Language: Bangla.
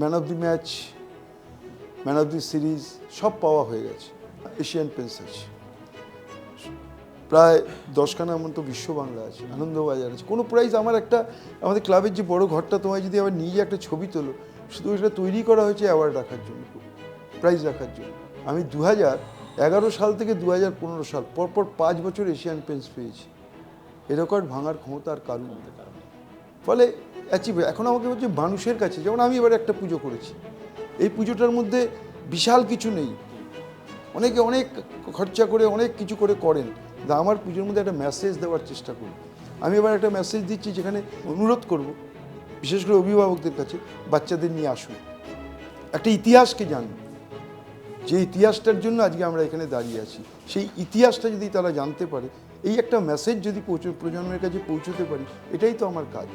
Man of the match, man of the series, সব পাওয়া হয়ে গেছে, এশিয়ান পেন্স আছে প্রায় দশখানা এমন তো বিশ্ব বাংলা আছে, আনন্দবাজার আছে। কোনো প্রাইজ আমার একটা, আমাদের ক্লাবের যে বড় ঘরটা তোমায় যদি আবার নিজে একটা ছবি তোলো, শুধু এটা তৈরি করা হয়েছে অ্যাওয়ার্ড রাখার জন্য প্রাইজ রাখার জন্য। আমি দু এগারো সাল থেকে দু হাজার পনেরো সাল, পরপর পাঁচ বছর এশিয়ান পেন্স পেয়েছি। এ রেকর্ড ভাঙার ক্ষমতা আর কারণ। ফলে অ্যাচিভ এখন আমাকে বলছে মানুষের কাছে, যেমন আমি এবার একটা পুজো করেছি। এই পুজোটার মধ্যে বিশাল কিছু নেই। অনেকে অনেক খরচা করে, অনেক কিছু করে করেন। আমার পুজোর মধ্যে একটা মেসেজ দেওয়ার চেষ্টা করি। আমি এবার একটা মেসেজ দিচ্ছি যেখানে অনুরোধ করব, বিশেষ করে অভিভাবকদের কাছে, বাচ্চাদের নিয়ে আসুন। একটা ইতিহাসকে জানুন। যে ইতিহাসটার জন্য আজকে আমরা এখানে দাঁড়িয়ে আছি, সেই ইতিহাসটা যদি তারা জানতে পারে, এই একটা মেসেজ যদি প্রজন্মের কাছে পৌঁছতে পারি, এটাই তো আমার কাজ।